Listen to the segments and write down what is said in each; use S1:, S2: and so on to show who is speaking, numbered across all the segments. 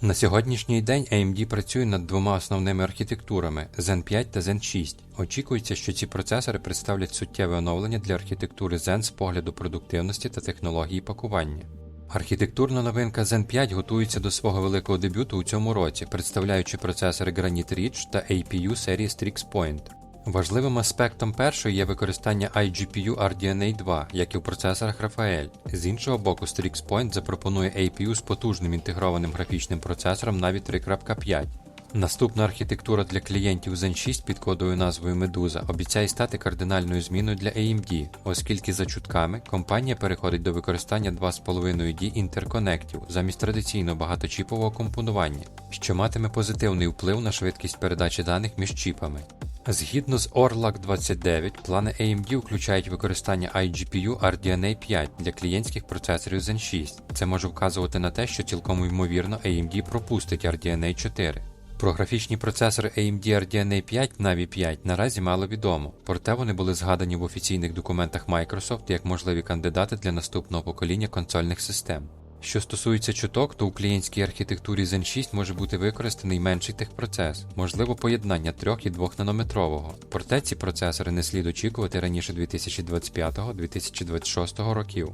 S1: На сьогоднішній день AMD працює над двома основними архітектурами Zen 5 та Zen 6. Очікується, що ці процесори представлять суттєве оновлення для архітектури Zen з погляду продуктивності та технології пакування. Архітектурна новинка Zen 5 готується до свого великого дебюту у цьому році, представляючи процесори Granite Ridge та APU серії Strix Point. Важливим аспектом першої є використання iGPU RDNA 2, як і в процесорах Rafael. З іншого боку, StrixPoint запропонує APU з потужним інтегрованим графічним процесором навіть 3.5. Наступна архітектура для клієнтів Zen 6 під кодовою назвою Medusa обіцяє стати кардинальною зміною для AMD, оскільки за чутками компанія переходить до використання 2,5D інтерконектів замість традиційного багаточіпового компонування, що матиме позитивний вплив на швидкість передачі даних між чіпами. Згідно з Orlac 29, плани AMD включають використання iGPU RDNA 5 для клієнтських процесорів Zen 6. Це може вказувати на те, що цілком ймовірно AMD пропустить RDNA 4. Про графічні процесори AMD RDNA 5 Navi 5 наразі мало відомо, проте вони були згадані в офіційних документах Microsoft як можливі кандидати для наступного покоління консольних систем. Що стосується чуток, то у клієнтській архітектурі Zen 6 може бути використаний менший техпроцес, можливо поєднання 3 і 2 нанометрового. Проте ці процесори не слід очікувати раніше 2025-2026 років.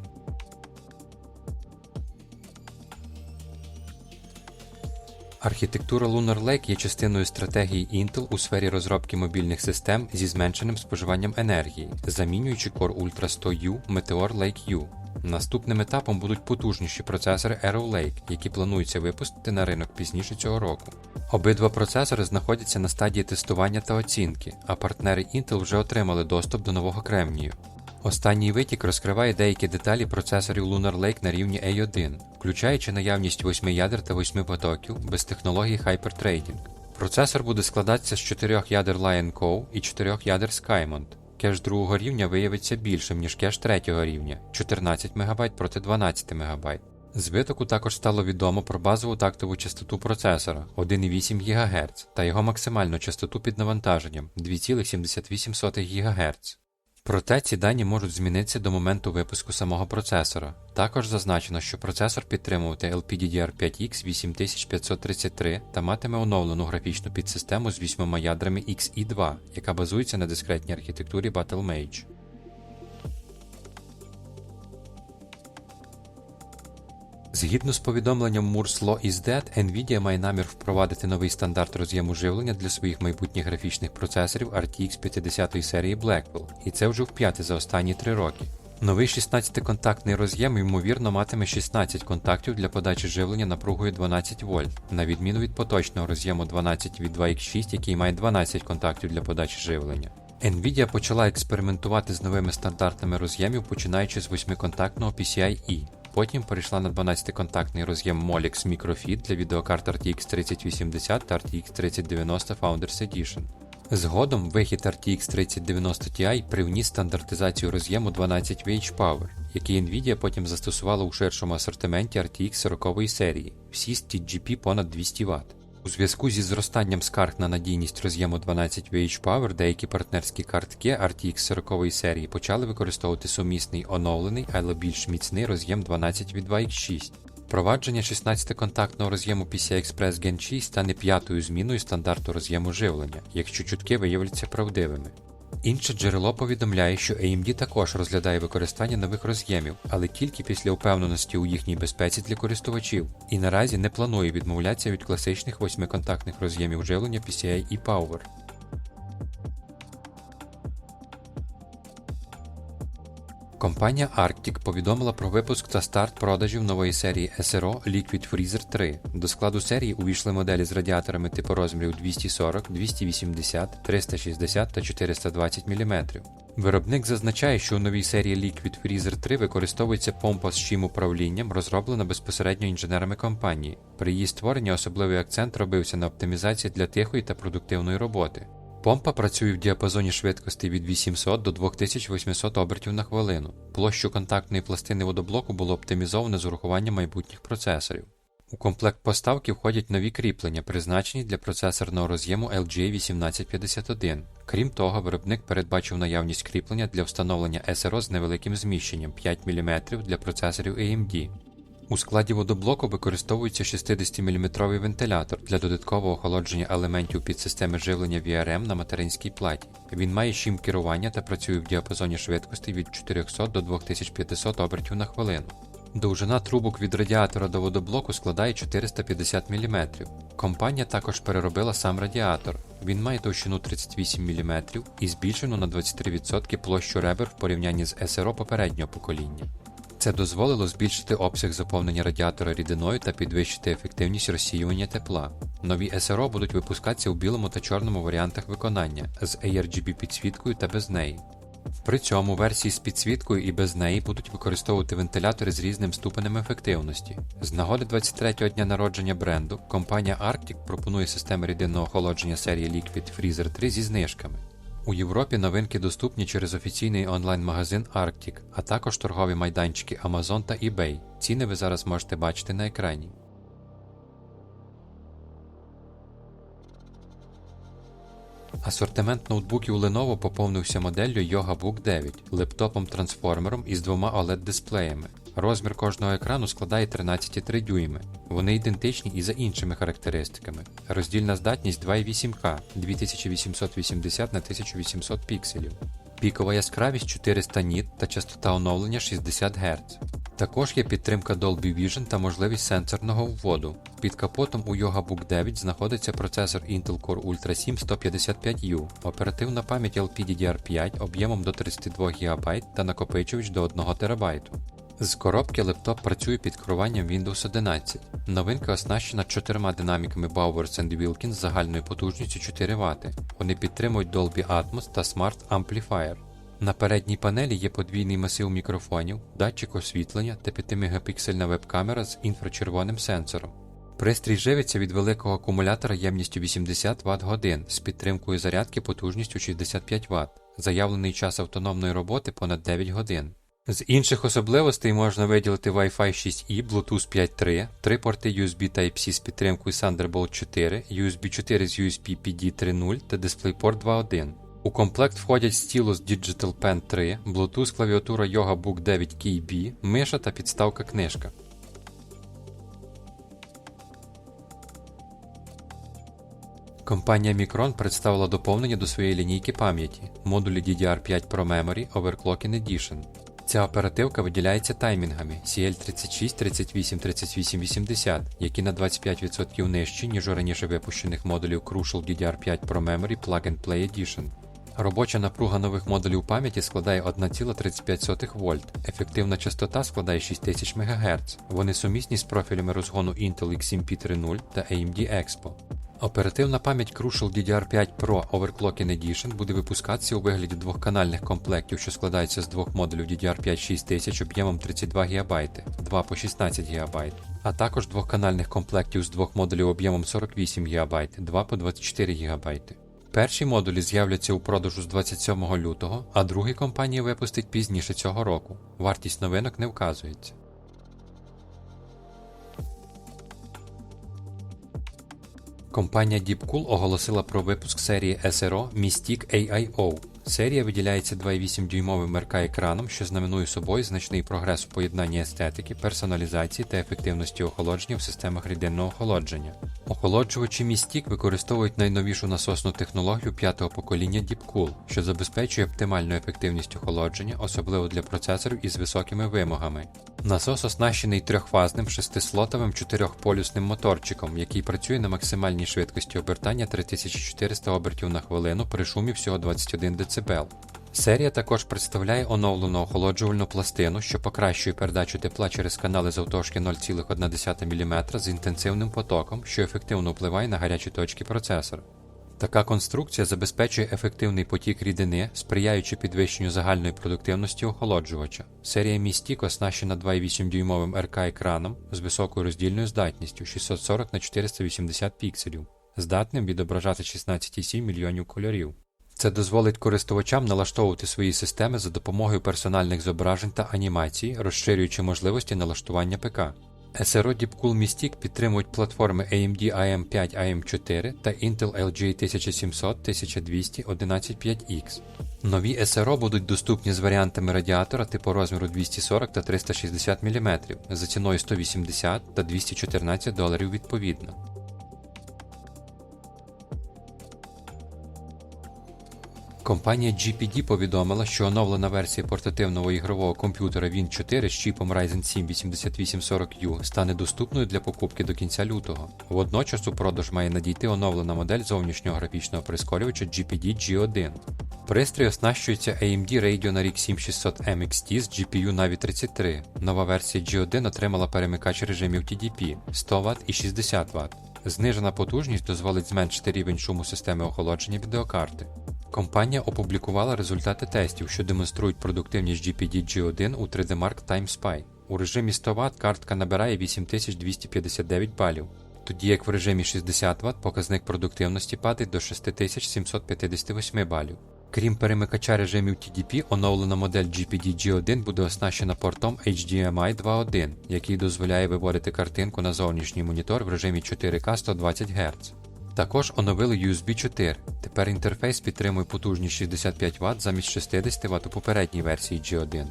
S1: Архітектура Lunar Lake є частиною стратегії Intel у сфері розробки мобільних систем зі зменшеним споживанням енергії, замінюючи Core Ultra 100U Meteor Lake U. Наступним етапом будуть потужніші процесори Arrow Lake, які планується випустити на ринок пізніше цього року. Обидва процесори знаходяться на стадії тестування та оцінки, а партнери Intel вже отримали доступ до нового кремнію. Останній витік розкриває деякі деталі процесорів Lunar Lake на рівні A1, включаючи наявність 8 ядер та 8 потоків без технології Hyperthreading. Процесор буде складатися з 4 ядер Lion Co і 4 ядер Skymont. Кеш другого рівня виявиться більшим, ніж кеш третього рівня 14 МБ проти 12 МБ. З витоку також стало відомо про базову тактову частоту процесора 1,8 ГГц та його максимальну частоту під навантаженням 2,78 ГГц. Проте ці дані можуть змінитися до моменту випуску самого процесора. Також зазначено, що процесор підтримуватиме LPDDR5X 8533 та матиме оновлену графічну підсистему з вісьмома ядрами XE2, яка базується на дискретній архітектурі Battlemage. Згідно з повідомленням Moore's Law is Dead, Nvidia має намір впровадити новий стандарт роз'єму живлення для своїх майбутніх графічних процесорів RTX 50 серії Blackwell, і це вже вп'яте за останні три роки. Новий 16-контактний роз'єм, ймовірно, матиме 16 контактів для подачі живлення напругою 12 вольт, на відміну від поточного роз'єму 12 від 2X6, який має 12 контактів для подачі живлення. Nvidia почала експериментувати з новими стандартами роз'ємів, починаючи з 8-контактного PCIe. Потім перейшла на 12-контактний роз'єм Molex MicroFit для відеокарт RTX 3080 та RTX 3090 Founders Edition. Згодом вихід RTX 3090 Ti привніс стандартизацію роз'єму 12 VH Power, який Nvidia потім застосувала у ширшому асортименті RTX 40 серії, всі з TGP понад 200 Вт. У зв'язку зі зростанням скарг на надійність роз'єму 12 VH Power деякі партнерські картки RTX 40 серії почали використовувати сумісний оновлений, але більш міцний роз'єм 12 від 2X6. Впровадження 16-контактного роз'єму PCI Express Gen 6 стане п'ятою зміною стандарту роз'єму живлення, якщо чутки виявляться правдивими. Інше джерело повідомляє, що AMD також розглядає використання нових роз'ємів, але тільки після упевненості у їхній безпеці для користувачів, і наразі не планує відмовлятися від класичних восьмиконтактних роз'ємів живлення PCI і Power. Компанія Arctic повідомила про випуск та старт продажів нової серії SRO Liquid Freezer 3. До складу серії увійшли моделі з радіаторами типу розмірів 240, 280, 360 та 420 мм. Виробник зазначає, що у новій серії Liquid Freezer 3 використовується помпа з чим управлінням, розроблена безпосередньо інженерами компанії. При її створенні особливий акцент робився на оптимізації для тихої та продуктивної роботи. Помпа працює в діапазоні швидкості від 800 до 2800 обертів на хвилину. Площу контактної пластини водоблоку було оптимізовано з урахуванням майбутніх процесорів. У комплект поставки входять нові кріплення, призначені для процесорного роз'єму LGA 1851. Крім того, виробник передбачив наявність кріплення для встановлення SRO з невеликим зміщенням 5 мм для процесорів AMD. У складі водоблоку використовується 60-мм вентилятор для додаткового охолодження елементів підсистеми живлення VRM на материнській платі. Він має шім керування та працює в діапазоні швидкостей від 400 до 2500 обертів на хвилину. Довжина трубок від радіатора до водоблоку складає 450 мм. Компанія також переробила сам радіатор. Він має товщину 38 мм і збільшену на 23% площу ребер в порівнянні з СРО попереднього покоління. Це дозволило збільшити обсяг заповнення радіатора рідиною та підвищити ефективність розсіювання тепла. Нові СРО будуть випускатися у білому та чорному варіантах виконання з ARGB підсвіткою та без неї. При цьому версії з підсвіткою і без неї будуть використовувати вентилятори з різним ступенем ефективності. З нагоди 23-го дня народження бренду компанія Arctic пропонує системи рідинного охолодження серії Liquid Freezer 3 зі знижками. У Європі новинки доступні через офіційний онлайн-магазин Arctic, а також торгові майданчики Amazon та eBay. Ціни ви зараз можете бачити на екрані. Асортимент ноутбуків Lenovo поповнився моделлю Yoga Book 9 лептопом-трансформером із двома OLED-дисплеями. Розмір кожного екрану складає 13,3 дюйми. Вони ідентичні і за іншими характеристиками. Роздільна здатність 2,8К 2880 на 1800 пікселів. Пікова яскравість 400 ніт та частота оновлення 60 Гц. Також є підтримка Dolby Vision та можливість сенсорного вводу. Під капотом у Yoga Book 9 знаходиться процесор Intel Core Ultra 7 155U, оперативна пам'ять LPDDR5 об'ємом до 32 ГБ та накопичувач до 1 ТБ. З коробки лептоп працює під керуванням Windows 11. Новинка оснащена чотирма динаміками Bowers Wilkins загальною потужністю 4 Вт. Вони підтримують Dolby Atmos та Smart Amplifier. На передній панелі є подвійний масив мікрофонів, датчик освітлення та 5-мегапіксельна веб-камера з інфрачервоним сенсором. Пристрій живиться від великого акумулятора ємністю 80 Вт годин з підтримкою зарядки потужністю 65 Вт. Заявлений час автономної роботи понад 9 годин. З інших особливостей можна виділити Wi-Fi 6E, Bluetooth 5.3, три порти USB Type-C з підтримкою Thunderbolt 4, USB 4 з USB PD 3.0 та DisplayPort 2.1. У комплект входять стілус Digital Pen 3, Bluetooth клавіатура Yoga Book 9 KB, миша та підставка книжка. Компанія Micron представила доповнення до своєї лінійки пам'яті модулі DDR5 Pro Memory Overclocking Edition. Ця оперативка виділяється таймінгами CL36, 38, 38, 80, які на 25% нижчі, ніж у раніше випущених модулів Crucial DDR5 Pro Memory Plug and Play Edition. Робоча напруга нових модулів пам'яті складає 1,35 вольт, ефективна частота складає 6000 МГц. Вони сумісні з профілями розгону Intel XMP30 та AMD Expo. Оперативна пам'ять Crucial DDR5 Pro Overclocking Edition буде випускатися у вигляді двохканальних комплектів, що складаються з двох модулів DDR5 6000 об'ємом 32 ГБ, 2 по 16 ГБ, а також двохканальних комплектів з двох модулів об'ємом 48 ГБ, 2 по 24 ГБ. Перші модулі з'являться у продажу з 27 лютого, а другий компанія випустить пізніше цього року. Вартість новинок не вказується. Компанія Deepcool оголосила про випуск серії SRO Mystic AIO. Серія виділяється 2,8 дюймовим мерка екраном, що знаменує собою значний прогрес у поєднанні естетики, персоналізації та ефективності охолодження в системах рідинного охолодження. Охолоджувачі Mystic використовують найновішу насосну технологію п'ятого покоління Deepcool, що забезпечує оптимальну ефективність охолодження, особливо для процесорів із високими вимогами. Насос оснащений трьохфазним шестислотовим чотирьохполюсним моторчиком, який працює на максимальній швидкості обертання 3400 обертів на хвилину при шумі всього 21 дБ. Серія також представляє оновлену охолоджувальну пластину, що покращує передачу тепла через канали завтовшки 0,1 мм з інтенсивним потоком, що ефективно впливає на гарячі точки процесора. Така конструкція забезпечує ефективний потік рідини, сприяючи підвищенню загальної продуктивності охолоджувача. Серія Містік оснащена 2,8 дюймовим РК екраном з високою роздільною здатністю 640 на 480 пікселів, здатним відображати 16,7 мільйонів кольорів. Це дозволить користувачам налаштовувати свої системи за допомогою персональних зображень та анімацій, розширюючи можливості налаштування ПК. SRO Deepcool Mystic підтримують платформи AMD AM5 AM4 та Intel LGA 1700 1200 115X. Нові SRO будуть доступні з варіантами радіатора типу розміру 240 та 360 мм за ціною 180 та 214 доларів відповідно. Компанія GPD повідомила, що оновлена версія портативного ігрового комп'ютера Win 4 з чіпом Ryzen 7 8840U стане доступною для покупки до кінця лютого. Водночас у продаж має надійти оновлена модель зовнішнього графічного прискорювача GPD G1. Пристрій оснащується AMD Radeon RX 7600 MXT з GPU Navi 33. Нова версія G1 отримала перемикач режимів TDP 100 Вт і 60 Вт. Знижена потужність дозволить зменшити рівень шуму системи охолодження відеокарти. Компанія опублікувала результати тестів, що демонструють продуктивність GPD G1 у 3D Mark Time Spy. У режимі 100 Вт картка набирає 8259 балів, тоді як в режимі 60 Вт показник продуктивності падає до 6758 балів. Крім перемикача режимів TDP, оновлена модель GPD G1 буде оснащена портом HDMI 2.1, який дозволяє виводити картинку на зовнішній монітор в режимі 4К 120 Гц. Також оновили USB 4. Тепер інтерфейс підтримує потужність 65 Вт замість 60 Вт у попередній версії G1.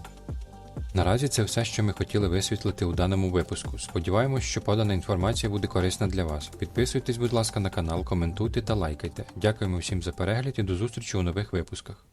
S1: Наразі це все, що ми хотіли висвітлити у даному випуску. Сподіваємось, що подана інформація буде корисна для вас. Підписуйтесь, будь ласка, на канал, коментуйте та лайкайте. Дякуємо всім за перегляд і до зустрічі у нових випусках.